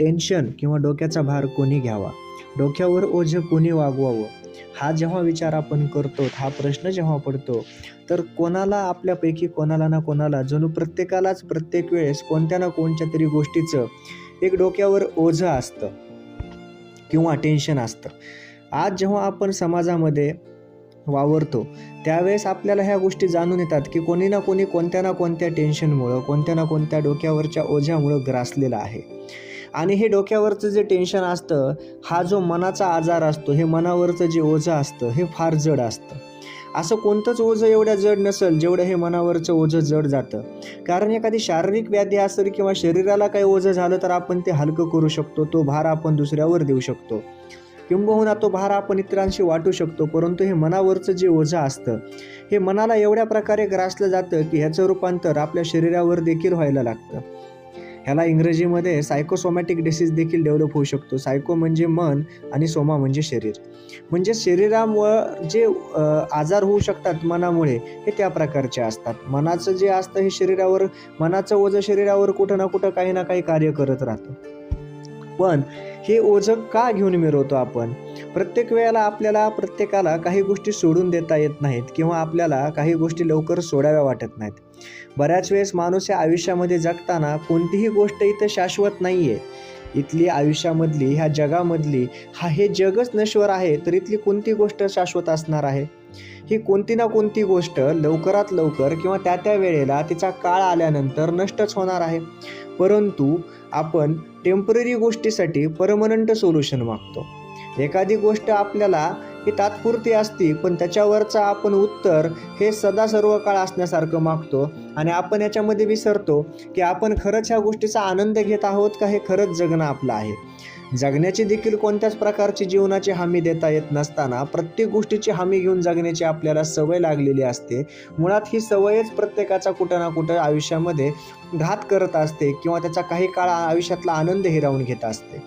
Tension किंवा डोक्याचा भार कोणी घ्यावा? डोक्यावर ओझं कोणी वागवावं? हा जेव्हा विचार आपण करतो हा प्रश्न जेव्हा पडतो तर कोणाला आपल्यापैकी कोणाला ना कोणाला जणू प्रत्येकालाच प्रत्येक वेळेस कोणत्या ना कोणत्या तरी गोष्टीचं एक डोक्यावर ओझं असतं किंवा टेन्शन असतं. आज जेव्हा आपण समाजामध्ये वावरतो त्यावेळेस आपल्याला ह्या गोष्टी जाणून येतात की कोणी ना कोणी कोणत्या ना कोणत्या टेन्शनमुळं कोणत्या ना कोणत्या डोक्यावरच्या ओझ्यामुळं ग्रासलेलं आहे. आणि हे डोक्यावरचं जे टेन्शन असतं हा जो मनाचा आजार असतो हे मनावरचं जे ओझं असतं हे फार जड असतं. असं कोणतंच ओझं एवढ्या जड नसेल जेवढं हे मनावरचं ओझं जड जातं. कारण एखादी शारीरिक व्याधी असेल किंवा शरीराला काही ओझं झालं तर आपण ते हलकं करू शकतो तो भार आपण दुसऱ्यावर देऊ शकतो. किंबहुना तो भार आपण इतरांशी वाटू शकतो परंतु हे मनावरचं जे ओझं असतं हे मनाला एवढ्या प्रकारे ग्रासलं जातं की ह्याचं रूपांतर आपल्या शरीरावर देखील व्हायला लागतं. ह्याला इंग्रजीमध्ये सायकोसोमॅटिक डिसीज देखील डेव्हलप होऊ शकतो. सायको म्हणजे मन आणि सोमा म्हणजे शरीर. म्हणजे शरीरामुळं जे आजार होऊ शकतात मनामुळे हे त्या प्रकारचे असतात. मनाचं जे असतं हे शरीरावर मनाचं ओझं शरीरावर कुठं ना कुठं काही ना काही कार्य करत राहतं. पण हे ओझं का घेऊन मिरवतो आपण? प्रत्येक वेळेला आपल्याला प्रत्येकाला काही गोष्टी सोडून देता येत नाहीत किंवा आपल्याला काही गोष्टी लवकर सोडाव्या वाटत नाहीत. बऱ्याच वेळेस माणूस या आयुष्यामध्ये जगताना कोणतीही गोष्ट इथं शाश्वत नाही आहे इथली आयुष्यामधली ह्या जगामधली हा हे जगच नश्वर आहे तर इथली कोणती गोष्ट शाश्वत असणार आहे? ही कोणती ना कोणती गोष्ट लवकरात लवकर किंवा त्या त्या वेळेला तिचा काळ आल्यानंतर नष्टच होणार आहे. परंतु आपण टेंपररी गोष्टीसाठी परमनंट सोल्युशन मागतो. एखादी गोष्ट आपल्याला ही तात्पुरती असती पण त्याच्यावरचं आपण उत्तर हे सदा सर्व काळ असण्यासारखं मागतो आणि आपण याच्यामध्ये विसरतो की आपण खरंच ह्या गोष्टीचा आनंद घेत आहोत का हे खरंच जगणं आपलं आहे. जगण्याची देखील कोणत्याच प्रकारची जीवनाची हमी देता येत नसताना प्रत्येक गोष्टीची हमी घेऊन जगण्याची आपल्याला सवय लागलेली असते. मुळात ही सवयच प्रत्येकाचा कुठं ना कुठं आयुष्यामध्ये घात करत असते किंवा त्याचा काही काळ आयुष्यातला आनंद हिरावून घेत असते.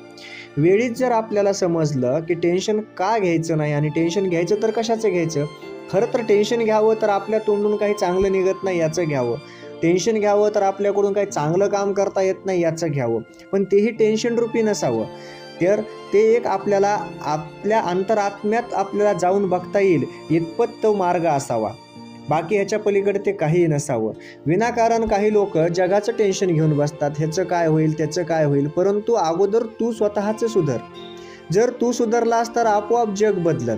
वेळीच जर आपल्याला समजलं की टेन्शन का घ्यायचं नाही आणि टेन्शन घ्यायचं तर कशाचं घ्यायचं? खरं तर टेन्शन घ्यावं तर आपल्या तोंडून काही चांगलं निघत नाही याचं घ्यावं. टेन्शन घ्यावं तर आपल्याकडून काही चांगलं काम करता येत नाही याचं घ्यावं. पण तेही टेन्शन रूपी नसावं. तर ते एक आपल्याला आपल्या अंतरात्म्यात आपल्याला जाऊन बघता येईल. इतपत तो मार्ग असावा. बाकी ह्याच्या पलीकडे ते काहीही नसावं. विनाकारण काही लोक जगाचं टेन्शन घेऊन बसतात. ह्याचं काय होईल त्याचं काय होईल? परंतु अगोदर तू स्वतःचं सुधर. जर तू सुधारलास तर आपोआप जग बदलत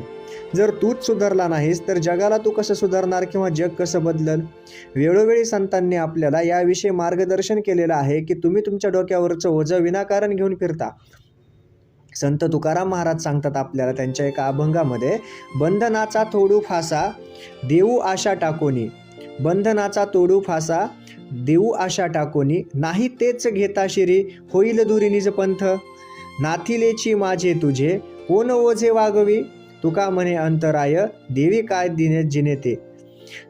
जर तूच सुधारला नाहीस तर जगाला तू कसं सुधारणार किंवा जग कसं बदलल? वेळोवेळी संतांनी आपल्याला याविषयी मार्गदर्शन केलेलं आहे की तुम्ही तुमच्या डोक्यावरचं ओझं विनाकारण घेऊन फिरता. संत तुकाराम महाराज सांगतात आपल्याला त्यांच्या एका अभंगामध्ये बंधनाचा तोडू फासा देऊ आशा टाकोनी. बंधनाचा तोडू फासा देऊ आशा टाकोनी. नाही तेच घेता शिरी होईल दुरी निज पंथ. नाथिलेची माझे तुझे कोण ओझे वागवी? तुका म्हणे अंतराय देवी काय दिने जिनेते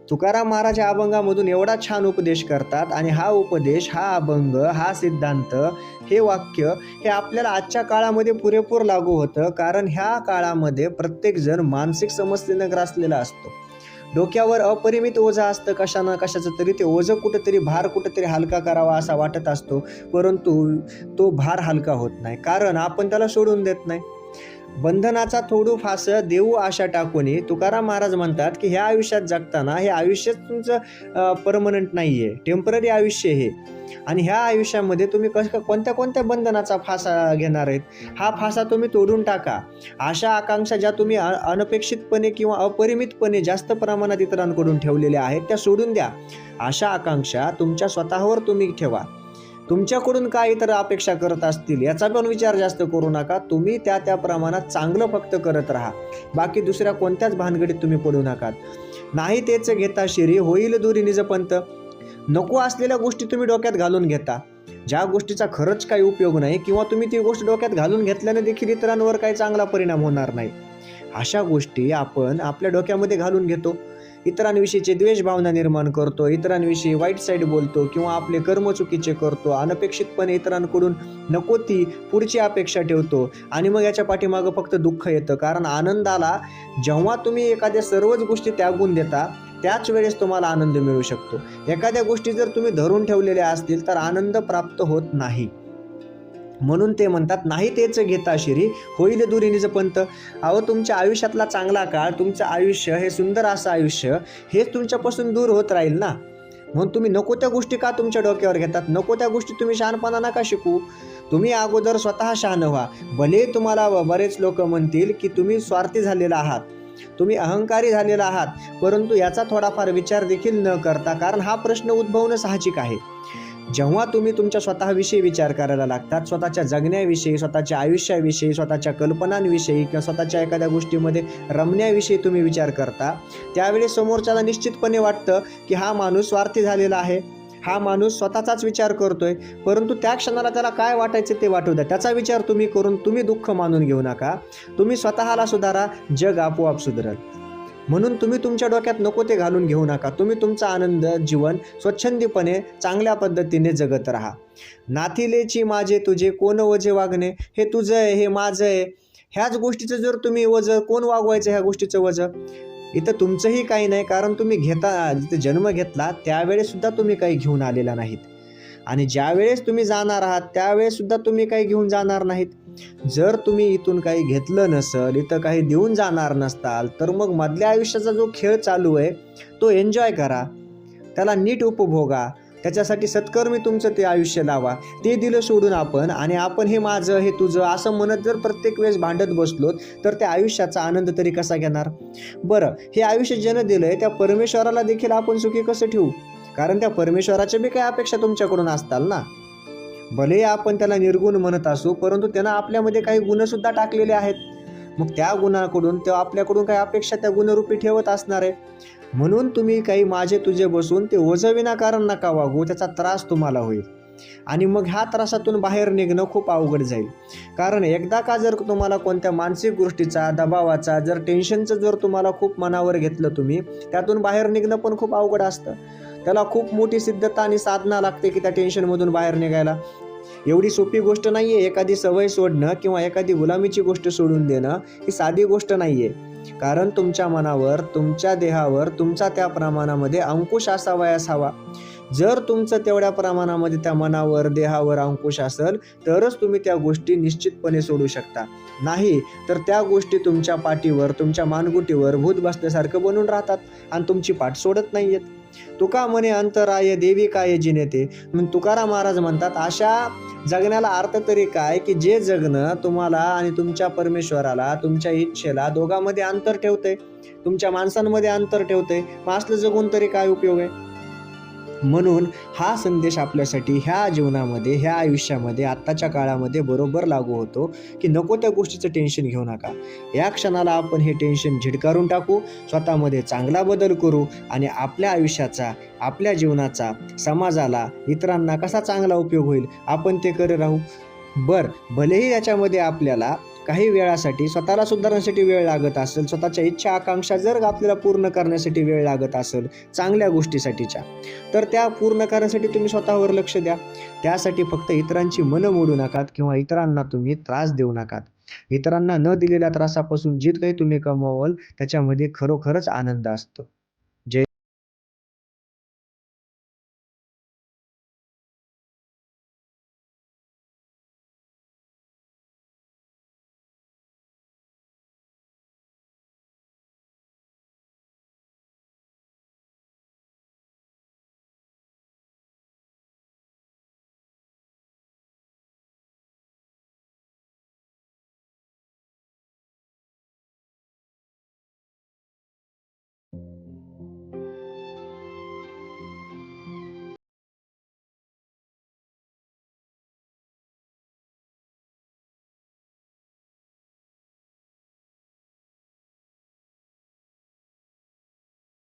तुकाराम महाराज या अभंगामधून एवढा छान उपदेश करतात आणि हा उपदेश हा अभंग हा सिद्धांत हे वाक्य हे आपल्याला आजच्या काळामध्ये पुरेपूर लागू होतं कारण ह्या काळामध्ये प्रत्येकजण मानसिक समस्येनं ग्रासलेला असतो. डोक्यावर अपरिमित ओझं असतं कशानं कशाचं तरी ते ओझं कुठंतरी भार कुठंतरी हलका करावा असा वाटत असतो परंतु तो भार हलका होत नाही. कारण आपण त्याला सोडून देत नाही. बंधनाचा थोडू फास देऊ आशा टाकून तुकाराम महाराज म्हणतात की ह्या आयुष्यात जगताना हे आयुष्यच तुमचं परमनंट नाही आहे टेंपररी आयुष्य हे. आणि ह्या आयुष्यामध्ये तुम्ही कस कोणत्या कोणत्या बंधनाचा फासा घेणार आहेत? हा फासा तुम्ही तोडून टाका. अशा आकांक्षा ज्या तुम्ही अनपेक्षितपणे किंवा अपरिमितपणे जास्त प्रमाणात इतरांकडून ठेवलेल्या आहेत त्या सोडून द्या. अशा आकांक्षा तुमच्या स्वतःवर तुम्ही ठेवा. तुमच्याकडून काय इतर अपेक्षा करत असतील याचा पण विचार जास्त करू नका. तुम्ही त्या त्या प्रमाणात चांगलं फक्त करत राहा. बाकी दुसऱ्या कोणत्याच भानगडीत तुम्ही पडू नका. नाही तेच घेता शिरी होईल दुरी निजपंत. नको असलेल्या गोष्टी तुम्ही डोक्यात घालून घेता. ज्या गोष्टीचा खरंच काही उपयोग नाही किंवा तुम्ही ती गोष्ट डोक्यात घालून घेतल्याने देखील इतरांवर काही चांगला परिणाम होणार नाही. अशा गोष्टी आपण आपल्या डोक्यामध्ये घालून घेतो. इतरांविषयीचे द्वेष भावना निर्माण करतो इतरांविषयी वाईट साईड बोलतो किंवा आपले कर्म चुकीचे करतो अनपेक्षितपणे इतरांकडून नको ती पुढची अपेक्षा ठेवतो आणि मग याच्या पाठीमागं फक्त दुःख येतं. कारण आनंदाला जेव्हा तुम्ही एखाद्या सर्वच गोष्टी त्यागून देता त्याच वेळेस तुम्हाला आनंद मिळू शकतो. एखाद्या गोष्टी जर तुम्ही धरून ठेवलेल्या असतील तर आनंद प्राप्त होत नाही. म्हणून ते म्हणतात नाही तेच घेता शिरी. होईल दुरीनीचं पंत. अहो तुमच्या आयुष्यातला चांगला काळ तुमचं आयुष्य हे सुंदर असं आयुष्य हेच तुमच्यापासून दूर होत राहील ना? म्हणून तुम्ही नको त्या गोष्टी का तुमच्या डोक्यावर घेतात? नको त्या गोष्टी तुम्ही शहाणपणा नका शिकू. तुम्ही अगोदर स्वतः शहाण व्हा. भले तुम्हाला बरेच लोक म्हणतील की तुम्ही स्वार्थी झालेला आहात. तुम्ही अहंकारी झालेला आहात. परंतु याचा थोडाफार विचार देखील न करता कारण हा प्रश्न उद्भवणं साहजिक आहे. जेव्हा तुम्ही तुमच्या स्वतःविषयी विचार करायला लागतात स्वतःच्या जगण्याविषयी स्वतःच्या आयुष्याविषयी स्वतःच्या कल्पनांविषयी किंवा स्वतःच्या एखाद्या गोष्टीमध्ये रमण्याविषयी तुम्ही विचार करता त्यावेळी समोरच्याला निश्चितपणे वाटतं की हा माणूस स्वार्थी झालेला आहे. हा माणूस स्वतःचाच विचार करतोय परंतु त्या क्षणाला त्याला काय वाटायचं ते वाटू द्या. त्याचा विचार तुम्ही करून तुम्ही दुःख मानून घेऊ नका. तुम्ही स्वतःला सुधारा जग आपोआप सुधरल. म्हणून तुम्ही तुमच्या डोक्यात नको ते घालून घेऊ नका. तुम्ही तुमचा आनंद जीवन स्वच्छंदीपणे चांगल्या पद्धतीने जगत राहा. नाथिलेची माझे तुझे कोण वजे वागणे? हे तुझं आहे हे माझं आहे. ह्याच गोष्टीचं जर तुम्ही वज कोण वागवायचं ह्या गोष्टीचं वज इथं तुमचंही काही नाही कारण तुम्ही घेता जिथे जन्म घेतला त्यावेळेससुद्धा तुम्ही काही घेऊन आलेला नाहीत. आणि ज्यावेळेस तुम्ही जाणार आहात त्यावेळेस सुद्धा तुम्ही काही घेऊन जाणार नाहीत. जर तुम्ही इथून काही घेतलं नसल इथं काही देऊन जाणार नसताल तर मग मधल्या आयुष्याचा जो खेळ चालू आहे तो एन्जॉय करा. त्याला नीट उपभोगा. त्याच्यासाठी सत्कर्मी तुमचं ते आयुष्य लावा. ते दिलं सोडून आपण आणि आपण हे माझं हे तुझं असं म्हणत जर प्रत्येक वेळेस भांडत बसलो तर त्या आयुष्याचा आनंद तरी कसा घेणार? बरं हे आयुष्य ज्यानं दिलंय त्या परमेश्वराला देखील आपण सुखी कसं ठेवू? कारण त्या परमेश्वराच्या बी काही अपेक्षा तुमच्याकडून असताल ना? भले आपण त्याला निर्गुण म्हणत असू परंतु त्यानं आपल्यामध्ये काही गुणसुद्धा टाकलेले आहेत. मग त्या गुणाकडून तो आपल्याकडून काही अपेक्षा त्या गुणरूपी ठेवत असणार आहे. म्हणून तुम्ही काही माझे तुझे बसून ते ओझं विनाकारण नका वागू त्याचा त्रास तुम्हाला होईल. आणि मग ह्या त्रासातून बाहेर निघणं खूप अवघड जाईल. कारण एकदा का जर तुम्हाला कोणत्या मानसिक गोष्टीचा दबावाचा जर टेन्शनचं जर तुम्हाला खूप मनावर घेतलं तुम्ही त्यातून बाहेर निघणं पण खूप अवघड असतं. त्याला खूप मोठी सिद्धता आणि साधना लागते की त्या टेन्शनमधून बाहेर निघायला. एवढी सोपी गोष्ट नाही आहे एखादी सवय सोडणं किंवा एखादी गुलामीची गोष्ट सोडून देणं ही साधी गोष्ट नाही आहे कारण तुमच्या मनावर तुमच्या देहावर तुमचा त्या प्रमाणामध्ये अंकुश असावयास हवा. जर तुमचं तेवढ्या प्रमाणामध्ये त्या मनावर देहावर अंकुश असेल तरच तुम्ही त्या गोष्टी निश्चितपणे सोडू शकता. नाही तर त्या गोष्टी तुमच्या पाठीवर तुमच्या मानगुटीवर भूत बसल्यासारखं बनून राहतात आणि तुमची पाठ सोडत नाही आहेत तुका म्हणे अंतराय देवी काय जिनेते. मग तुकाराम महाराज म्हणतात अशा जगण्याला अर्थ तरी काय की जे जगणं तुम्हाला आणि तुमच्या परमेश्वराला तुमच्या इच्छेला दोघांमध्ये अंतर ठेवते तुमच्या माणसांमध्ये अंतर ठेवते मग असलं जगून तरी काय उपयोग आहे? म्हणून हा संदेश आपल्यासाठी ह्या जीवनामध्ये ह्या आयुष्यामध्ये आत्ताच्या काळामध्ये बरोबर लागू होतो की नको त्या गोष्टीचं टेन्शन घेऊ नका. या क्षणाला आपण हे टेन्शन झिडकारून टाकू स्वतःमध्ये चांगला बदल करू आणि आपल्या आयुष्याचा आपल्या जीवनाचा समाजाला इतरांना कसा चांगला उपयोग होईल आपण ते करत राहू. बर भलेही याच्यामध्ये आपल्याला काही वेळासाठी स्वतःला सुधारण्यासाठी वेळ लागत असेल स्वतःच्या इच्छा आकांक्षा जर आपल्याला पूर्ण करण्यासाठी वेळ लागत असेल चांगल्या गोष्टीसाठीच्या तर त्या पूर्ण करण्यासाठी तुम्ही स्वतःवर लक्ष द्या. त्यासाठी फक्त इतरांची मनं मोडू नकात किंवा इतरांना तुम्ही त्रास देऊ नकात. इतरांना न दिलेल्या त्रासापासून जित काही तुम्ही कमवाल त्याच्यामध्ये खरोखरच आनंद असतो.